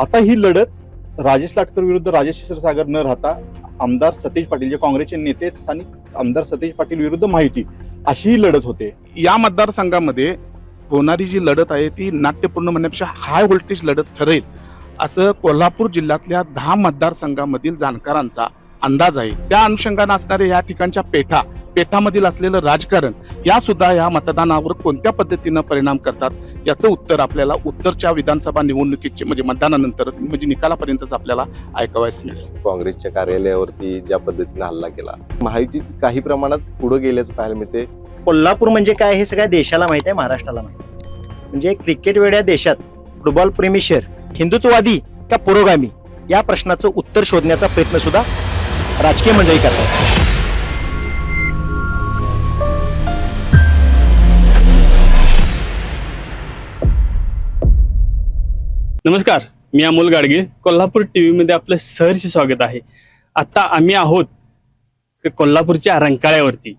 आता ही लढत राजेश लाटकर विरुद्ध राजेश क्षीरसागर न राहता आमदार सतीश पाटील जे काँग्रेसचे नेते स्थानिक आमदार सतीश पाटील विरुद्ध माहिती अशी ही लढत होते. या मतदारसंघामध्ये होणारी जी लढत आहे ती नाट्यपूर्ण म्हणण्यापेक्षा हाय व्होल्टेज लढत ठरेल असं कोल्हापूर जिल्ह्यातल्या दहा मतदारसंघामधील जाणकारांचा अंदाज आहे. त्या अनुषंगाने असणाऱ्या या ठिकाणच्या पेठा पेठामधील असलेलं राजकारण या सुद्धा या मतदानावर कोणत्या पद्धतीनं परिणाम करतात? याचं उत्तर आपल्याला उत्तरच्या विधानसभा निवडणुकीचे म्हणजे मतदानानंतर म्हणजे निकालापर्यंतच आपल्याला ऐकावयास मिळेल. काँग्रेसच्या कार्यालयावरती ज्या पद्धतीने हल्ला केला माहिती काही प्रमाणात पुढे गेल्याचं पाहायला मिळते. कोल्हापूर म्हणजे काय हे सगळ्या देशाला माहिती आहे महाराष्ट्राला माहिती आहे. म्हणजे क्रिकेट वेड्या देशात फुटबॉल प्रेमी शहर हिंदुत्ववादी का पुरोगामी या प्रश्नाचं उत्तर शोधण्याचा प्रयत्न सुद्धा राजकीय मंडळी करतात. नमस्कार मी अमोल गाडगे. कोल्हापूर टी व्हीमध्ये आपलं सहर्ष स्वागत आहे. आत्ता आम्ही आहोत कोल्हापूरच्या रंकाळ्यावरती.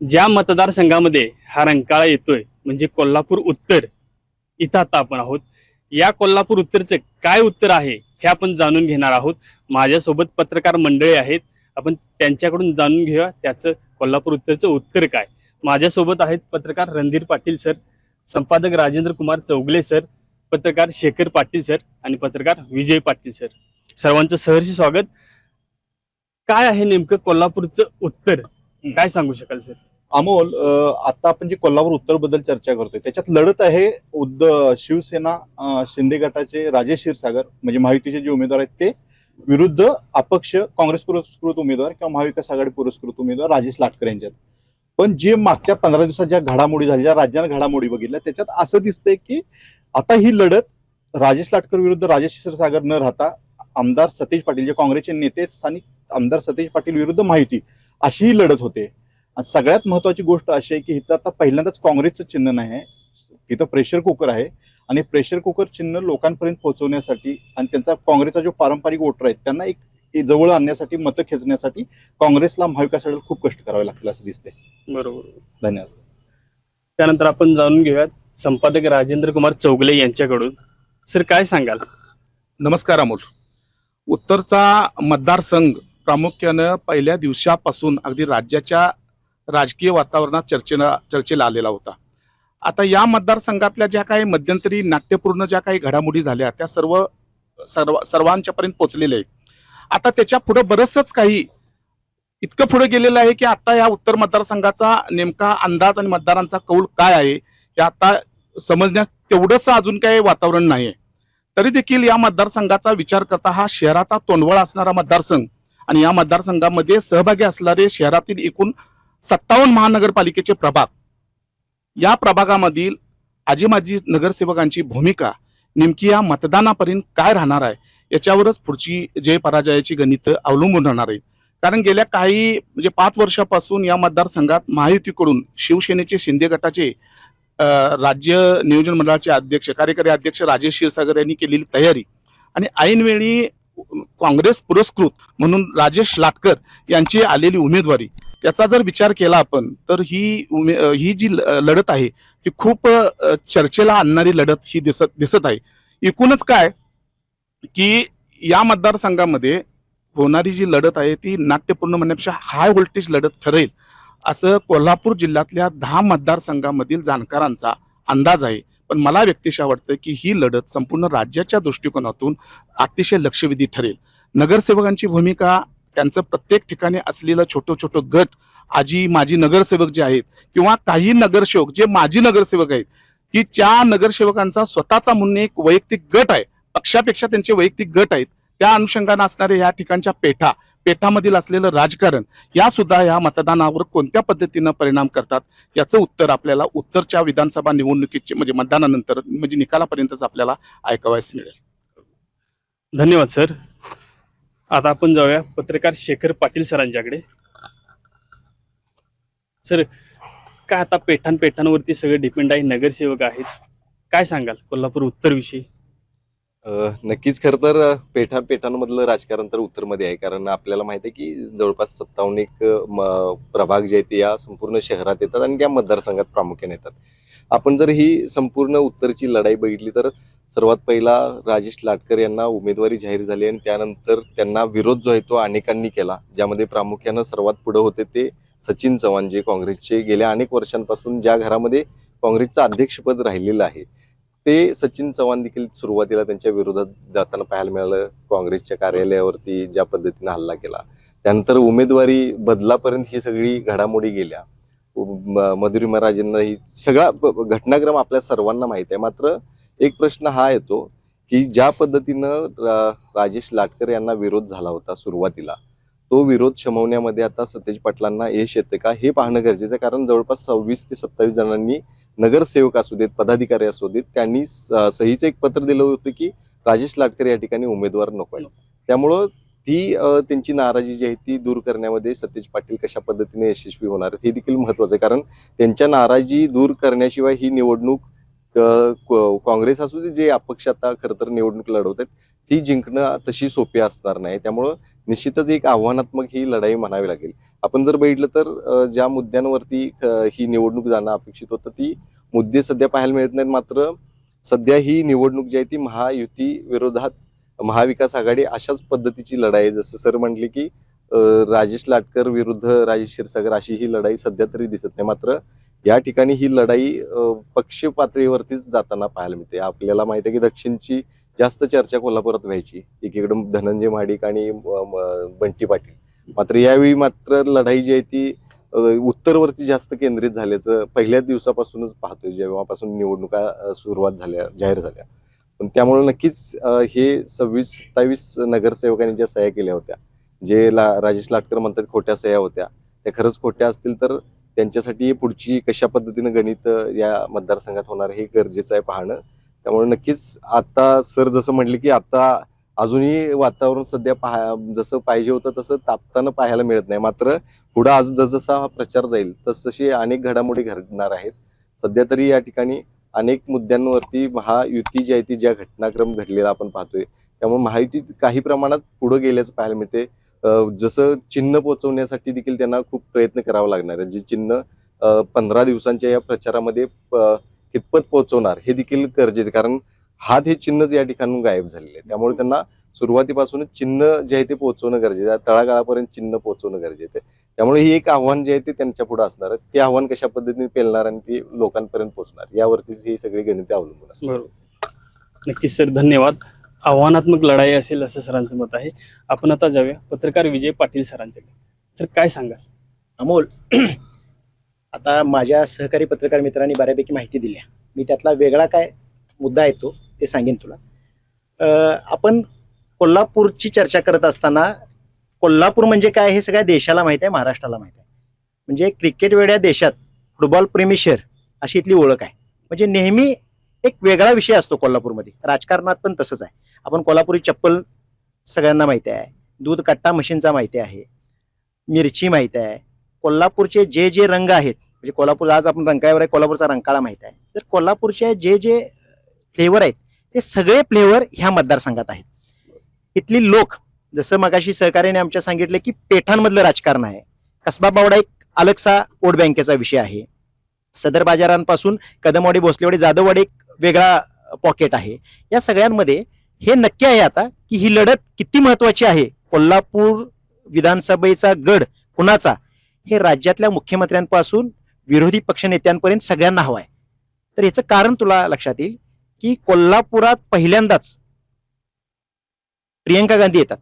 ज्या मतदारसंघामध्ये हा रंकाळा येतोय म्हणजे कोल्हापूर उत्तर इथं आता आपण आहोत. या कोल्हापूर उत्तरचं काय उत्तर आहे हे आपण जाणून घेणार आहोत. माझ्यासोबत पत्रकार मंडळी आहेत. आपण त्यांच्याकडून जाणून घेऊया त्याचं कोल्हापूर उत्तरचं उत्तर काय. माझ्यासोबत आहेत पत्रकार रणधीर पाटील सर संपादक राजेंद्र कुमार चौगले सर पत्रकार शेखर पाटील सर आणि पत्रकार विजय पाटील सर. सर्वांचं सहर्ष स्वागत. काय आहे नेमकं कोल्हापूरचं उत्तर? काय सांगू शकाल सर? अमोल आता आपण जे कोल्हापूर उत्तरबद्दल चर्चा करतोय त्याच्यात लढत आहे उद्ध शिवसेना शिंदे गटाचे राजेश क्षीरसागर म्हणजे महायुतीचे जे उमेदवार आहेत ते विरुद्ध अपक्ष काँग्रेस पुरस्कृत उमेदवार किंवा महाविकास आघाडी पुरस्कृत उमेदवार राजेश लाटकर यांच्यात. पण जे मागच्या पंधरा दिवसात ज्या घडामोडी झाल्या ज्या राज्यानं घडामोडी बघितल्या त्याच्यात असं दिसतंय की आता ही लढत राजेश लाटकर विरुद्ध राजेश क्षीरसागर न राहता आमदार सतेज पाटील जे काँग्रेसचे नेते स्थानिक आमदार सतेज पाटील विरुद्ध माहिती अशी ही लढत होते. आणि सगळ्यात महत्वाची गोष्ट अशी आहे की इथं आता पहिल्यांदाच काँग्रेसचं चिन्ह नाही आहे. इथं प्रेशर कुकर आहे. आणि प्रेशर कुकर चिन्ह लोकांपर्यंत पोहोचवण्यासाठी आणि त्यांचा काँग्रेसचा जो पारंपरिक वोटर आहेत त्यांना एक जवळ आणण्यासाठी मतं खेचण्यासाठी काँग्रेसला महाविकास आघाडीला खूप कष्ट करावे लागतील असं दिसतंय. बरोबर. धन्यवाद. त्यानंतर आपण जाणून घेऊयात संपादक राजेंद्र कुमार चौगले यांच्याकडून. सर काय सांगाल? नमस्कार अमोल. उत्तरचा मतदारसंघ प्रामुख्यानं पहिल्या दिवसापासून अगदी राज्याच्या राजकीय वातावरणात चर्चेला चर्चेला आलेला होता. आता या मतदारसंघातल्या ज्या काही मध्यंतरी नाट्यपूर्ण ज्या काही घडामोडी झाल्या त्या सर्व सर्व सर्वांच्यापर्यंत पोहोचलेल्या आहेत. आता त्याच्या पुढे बरंचसंच काही इतकं पुढे गेलेलं आहे की आता या उत्तर मतदारसंघाचा नेमका अंदाज आणि मतदारांचा कौल काय आहे हे आता समजण्यास तेवढंसं अजून काही वातावरण नाही आहे तरी देखील या मतदारसंघाचा विचार करता हा शहराचा तोंडवळ असणारा मतदारसंघ आणि या मतदारसंघामध्ये सहभागी असणारे शहरातील एकूण सत्तावन्न महानगरपालिकेचे प्रभाग या प्रभागामधील आजी माजी नगरसेवकांची भूमिका नेमकी या मतदानापर्यंत काय राहणार आहे याच्यावरच पुढची जय पराजयाची गणित अवलंबून राहणार आहेत. कारण गेल्या काही म्हणजे पाच वर्षापासून या मतदारसंघात महायुतीकडून शिवसेनेचे शिंदे गटाचे राज्य नियोजन मंडळाचे अध्यक्ष कार्यकारी अध्यक्ष राजेश क्षीरसागर यांनी केलेली तयारी. आणि ऐनवेळी काँग्रेस पुरस्कृत म्हणून राजेश लाटकर यांची आलेली उमेदवारी. त्याचा जर विचार केला आपण तर ही उमे ही जी ल- लढत आहे ती खूप चर्चेला आणणारी लढत ही दिसत दिसत आहे. एकूणच काय की या मतदारसंघामध्ये होणारी जी लढत आहे ती नाट्यपूर्ण म्हणण्यापेक्षा हाय व्होल्टेज लढत ठरेल असं कोल्हापूर जिल्ह्यातल्या दहा मतदारसंघामधील जाणकारांचा अंदाज आहे. पण मला व्यक्तिशः वाटतं की ही लढत संपूर्ण राज्याच्या दृष्टिकोनातून अतिशय लक्षवेधी ठरेल. नगरसेवकांची भूमिका त्यांचं प्रत्येक ठिकाणी असलेलं छोटं छोटं गट आजी माजी नगरसेवक जे आहेत किंवा काही नगरसेवक जे माजी नगरसेवक आहेत की त्या नगरसेवकांचा स्वतःचा म्हणून एक वैयक्तिक गट आहे पक्षापेक्षा त्यांचे वैयक्तिक गट आहेत त्या अनुषंगाने असणारे या ठिकाणच्या पेठा पेठामधील असलेलं राजकारण या सुद्धा या मतदानावर कोणत्या पद्धतीनं परिणाम करतात? याचं उत्तर आपल्याला उत्तरच्या विधानसभा निवडणुकीचे म्हणजे मतदानानंतर म्हणजे निकालापर्यंतच आपल्याला ऐकावयास मिळेल. धन्यवाद सर. आता आपण जाऊया पत्रकार शेखर पाटील सरांच्याकडे. सर काय आता पेठान पेठांवरती सगळे डिपेंड आहे नगरसेवक आहेत. काय सांगाल कोल्हापूर उत्तर विषयी नक्कीच खरं तर पेठा पेठांमधलं राजकारण तर उत्तरमध्ये आहे. कारण आपल्याला माहिती आहे की जवळपास सत्तावन्न एक म- प्रभाग जे आहेत ते या संपूर्ण शहरात येतात आणि त्या मतदारसंघात प्रामुख्याने येतात. आपण जर ही संपूर्ण उत्तरची लढाई बघितली तर सर्वात पहिला राजेश लाटकर यांना उमेदवारी जाहीर झाली आणि त्यानंतर त्यांना विरोध जो आहे तो अनेकांनी केला. ज्यामध्ये प्रामुख्यानं सर्वात पुढे होते ते सचिन चव्हाण जे काँग्रेसचे गेल्या अनेक वर्षांपासून ज्या घरामध्ये काँग्रेसचं अध्यक्षपद राहिलेलं आहे. ते सचिन चव्हाण देखील सुरुवातीला त्यांच्या विरोधात जाताना पाहायला मिळालं. काँग्रेसच्या कार्यालयावरती ज्या पद्धतीने हल्ला केला. त्यानंतर उमेदवारी बदलापर्यंत ही सगळी घडामोडी गेल्या. म- मधुरी महाराजांना ही सगळा घटनाक्रम आपल्या सर्वांना माहीत आहे. मात्र एक प्रश्न हा येतो की ज्या पद्धतीनं रा- राजेश लाटकर यांना विरोध झाला होता सुरुवातीला तो विरोध शमवण्यामध्ये आता सतेज पाटलांना यश येते का हे पाहणं गरजेचं आहे. कारण जवळपास सव्वीस ते सत्तावीस जणांनी नगरसेवक असू देत पदाधिकारी असू देत त्यांनी सहीचं एक पत्र दिलं होतं की राजेश लाटकर या ठिकाणी उमेदवार नको आहे त्यामुळं ती त्यांची नाराजी जी आहे ती दूर करण्यामध्ये सतेज पाटील कशा पद्धतीने यशस्वी होणार हे देखील महत्वाचं आहे. कारण त्यांच्या नाराजी दूर करण्याशिवाय ही निवडणूक काँग्रेस असू दे जे अपक्ष आता खरं तर निवडणूक लढवत आहेत ती जिंकणं तशी सोपी असणार नाही. त्यामुळं निश्चितच एक आव्हानात्मक ही लढाई म्हणावी लागेल. आपण जर बघितलं तर ज्या मुद्द्यांवरती ही निवडणूक जाणं अपेक्षित होतं ती मुद्दे सध्या पाहायला मिळत नाहीत. मात्र सध्या ही निवडणूक जी आहे ती महायुती विरोधात महाविकास आघाडी अशाच पद्धतीची लढाई आहे. जसं सर म्हणले की राजेश लाटकर विरुद्ध राजेश क्षीरसागर अशी ही लढाई सध्या तरी दिसत नाही. मात्र या ठिकाणी ही लढाई पक्ष पातळीवरतीच जाताना पाहायला मिळते. आपल्याला माहिती आहे की दक्षिणची जास्त चर्चा कोल्हापुरात व्हायची. एकीकडे धनंजय महाडिक आणि बंटी पाटील. मात्र यावेळी मात्र लढाई जी आहे ती उत्तरवरती जास्त केंद्रित झाल्याचं पहिल्याच दिवसापासूनच पाहतोय. जेव्हापासून निवडणुका सुरुवात झाल्या जाहीर झाल्या. पण त्यामुळे नक्कीच हे सव्वीस सत्तावीस नगरसेवकांनी ज्या सह्या केल्या होत्या जे ला राजेश लाटकर म्हणतात खोट्या सह्या होत्या त्या खरंच खोट्या असतील तर त्यांच्यासाठी पुढची कशा पद्धतीनं गणित या मतदारसंघात होणार हे गरजेचं आहे पाहणं. त्यामुळे नक्कीच आता सर जसं म्हटले की आता अजूनही वातावरण सध्या पाहा जसं पाहिजे होतं तसं तापताना पाहायला मिळत नाही. मात्र पुढं आज जसजसा हा प्रचार जाईल तसतशी अनेक घडामोडी घडणार आहेत. सध्या तरी या ठिकाणी अनेक मुद्द्यांवरती महायुती जी आहे ती ज्या घटनाक्रम घडलेला आपण पाहतोय त्यामुळे महायुती काही प्रमाणात पुढे गेल्याचं पाहायला मिळते जसं चिन्ह पोहोचवण्यासाठी देखील त्यांना खूप प्रयत्न करावा लागणार आहे. जे चिन्ह पंधरा दिवसांच्या या प्रचारामध्ये कितपत पोहोचवणार हे देखील गरजेचं कारण हात हे चिन्हच या ठिकाणून गायब झालेले आहे त्यामुळे त्यांना सुरुवातीपासूनच चिन्ह जे आहे ते पोहोचवणं गरजेचं आहे. तळागाळापर्यंत चिन्ह पोहोचवणं गरजेचं आहे. त्यामुळे ही एक आव्हान जे आहे ते त्यांच्या पुढे असणार आहे. ते आव्हान कशा पद्धतीने पेलणार आणि ते लोकांपर्यंत पोहोचणार यावरतीच ही सगळी गणिते अवलंबून असतात. नक्कीच सर. धन्यवाद. आव्हानात्मक लढाई असेल असं सरांचं मत आहे. आपण आता जाऊया पत्रकार विजय पाटील सरांच्याकडे सर काय सांगा अमोल आता माझ्या सहकारी पत्रकार मित्रांनी बऱ्यापैकी माहिती दिली मी त्यातला वेगळा काय मुद्दा आहे तो ते सांगेन तुला. आपण कोल्हापूरची चर्चा करत असताना कोल्हापूर म्हणजे काय हे सगळ्या देशाला माहीत आहे महाराष्ट्राला माहीत आहे. म्हणजे क्रिकेट वेड्या देशात फुटबॉल प्रेमी शहर अशी इथली ओळख आहे. म्हणजे नेहमी एक वेगळा विषय असतो कोल्हापूरमध्ये. राजकारणात पण तसंच आहे. आपण कोल्हापुरी चप्पल सगळ्यांना माहिती आहे. दूध कट्टा मशीनचा माहिती आहे. मिरची माहिती आहे. कोल्हापूरचे जे जे रंग आहेत म्हणजे कोल्हापूर आज आपण रंकाळ्यावर आहे कोल्हापूरचा रंकाळा माहीत आहे. तर कोल्हापूरचे जे जे फ्लेवर आहेत ते सगळे फ्लेवर ह्या मतदारसंघात आहेत. इथली लोक जसं मगाशी सहकार्याने आमच्या सांगितलं की पेठांमधलं राजकारण आहे. कसबा बावडा एक अलगसा वोट बँकेचा विषय आहे. सदर बाजारांपासून कदमवाडी भोसलेवाडी जाधववाडी एक वेगळा पॉकेट आहे. या सगळ्यांमध्ये हे नक्की आहे आता की ही लढत किती महत्वाची आहे? कोल्हापूर विधानसभेचा गड कुणाचा? हे राज्यातल्या मुख्यमंत्र्यांपासून विरोधी पक्षनेत्यांपर्यंत सगळ्यांना हवं आहे. तर याचं कारण तुला लक्षात येईल की कोल्हापुरात पहिल्यांदाच प्रियंका गांधी येतात.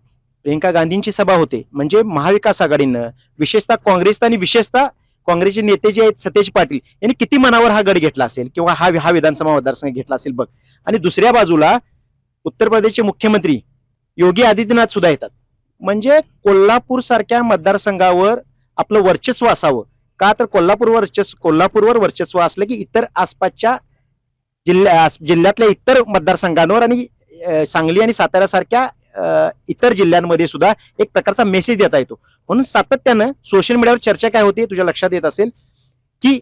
प्रियंका गांधींची सभा होते. म्हणजे महाविकास आघाडीनं विशेषतः काँग्रेस आणि विशेषतः काँग्रेसचे नेते जे आहेत सतेज पाटील यांनी किती मनावर हा गड घेतला असेल? किंवा हा हा विधानसभा मतदारसंघ घेतला असेल बघ. आणि दुसऱ्या बाजूला उत्तर प्रदेशचे मुख्यमंत्री योगी आदित्यनाथ सुद्धा येतात. म्हणजे कोल्हापूर सारख्या मतदारसंघावर आपलं वर्चस्व असावं. का तर कोल्हापूरवर वर्चस्व कोल्हापूरवर वर्चस्व असलं की इतर आसपासच्या जिल्ह्या जिल्ह्यातल्या इतर मतदारसंघांवर आणि सांगली आणि साताऱ्यासारख्या इतर जिल्ह्यांमध्ये सुद्धा एक प्रकारचा मेसेज देता येतो. म्हणून सातत्यानं सोशल मीडियावर चर्चा काय होते तुझ्या लक्षात येत असेल की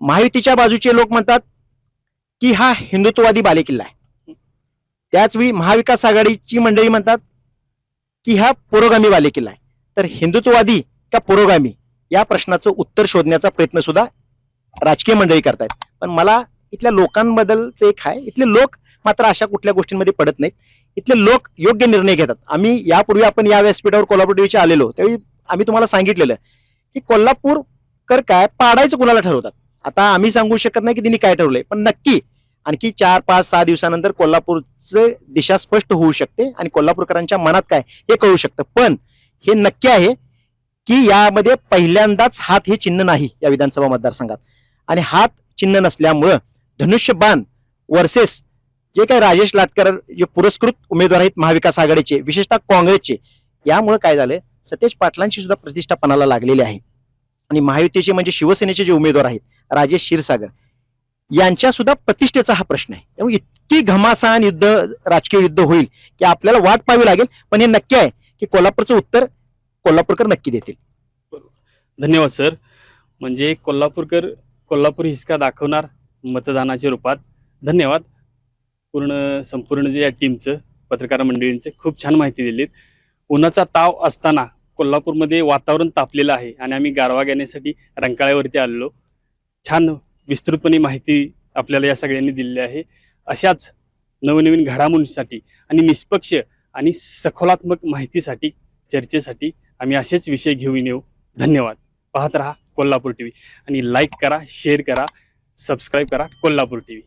महायुतीच्या बाजूचे लोक म्हणतात की हा हिंदुत्ववादी बालेकिल्ला आहे. त्याचवेळी महाविकास आघाडीची मंडळी म्हणतात की हा पुरोगामी बालेकिल्ला आहे. तर हिंदुत्ववादी का पुरोगामी या प्रश्नाचं उत्तर शोधण्याचा प्रयत्न सुद्धा राजकीय मंडळी करतायत. पण मला इथल्या लोकांबद्दलचं एक आहे इथले लोक मात्र अशा कुठल्या गोष्टींमध्ये पडत नाहीत. इथले लोक योग्य निर्णय घेतात. आम्ही यापूर्वी आपण या व्यासपीठावर कोल्हापूर आलेलो. त्यावेळी आम्ही तुम्हाला सांगितलेलं की कोल्हापूरकर काय पाडायचं कुणाला ठरवतात? आता आम्ही सांगू शकत नाही की तिने काय ठरवलंय. पण नक्की आणखी चार पाच सहा दिवसानंतर कोल्हापूरचं दिशा स्पष्ट होऊ शकते आणि कोल्हापूरकरांच्या मनात काय हे कळू शकतं. पण हे नक्की आहे की यामध्ये पहिल्यांदाच हात हे चिन्ह नाही या विधानसभा मतदारसंघात. आणि हात चिन्ह नसल्यामुळं धनुष्यबाण वर्सेस जे काही राजेश लाटकर जे पुरस्कृत उमेदवार आहेत महाविकास आघाडीचे विशेषतः काँग्रेसचे यामुळे काय झालं सतेज पाटलांची सुद्धा प्रतिष्ठा पणाला लागलेली आहे. आणि महायुतीचे म्हणजे शिवसेनेचे जे उमेदवार आहेत राजेश क्षीरसागर यांच्या सुद्धा प्रतिष्ठेचा हा प्रश्न आहे. त्यामुळे इतकी घमासान युद्ध राजकीय युद्ध होईल की आपल्याला वाट पाहावी लागेल पण हे नक्की आहे की कोल्हापूरचं उत्तर कोल्हापूरकर नक्की देतील. धन्यवाद सर. म्हणजे कोल्हापूरकर कोल्हापूर हिसका दाखवणार मतदानाच्या रूपात. धन्यवाद. पूर्ण संपूर्ण जे या टीमचं पत्रकार मंडळींचं खूप छान माहिती दिलीत. उन्हाचा ताव असताना कोल्हापूरमध्ये वातावरण तापलेलं आहे आणि आम्ही गारवा घेण्यासाठी रंकाळ्यावरती आलेलो. छान विस्तृतपणे माहिती आपल्याला या सगळ्यांनी दिलेली आहे. अशाच नवनवीन घडामोडींसाठी आणि निष्पक्ष आणि सखोलात्मक माहितीसाठी चर्चेसाठी आम्ही असेच विषय घेऊन येऊ. धन्यवाद. पाहत राहा कोल्हापूर टी व्ही आणि लाईक करा शेअर करा सबस्क्राईब करा कोल्हापूर टी व्ही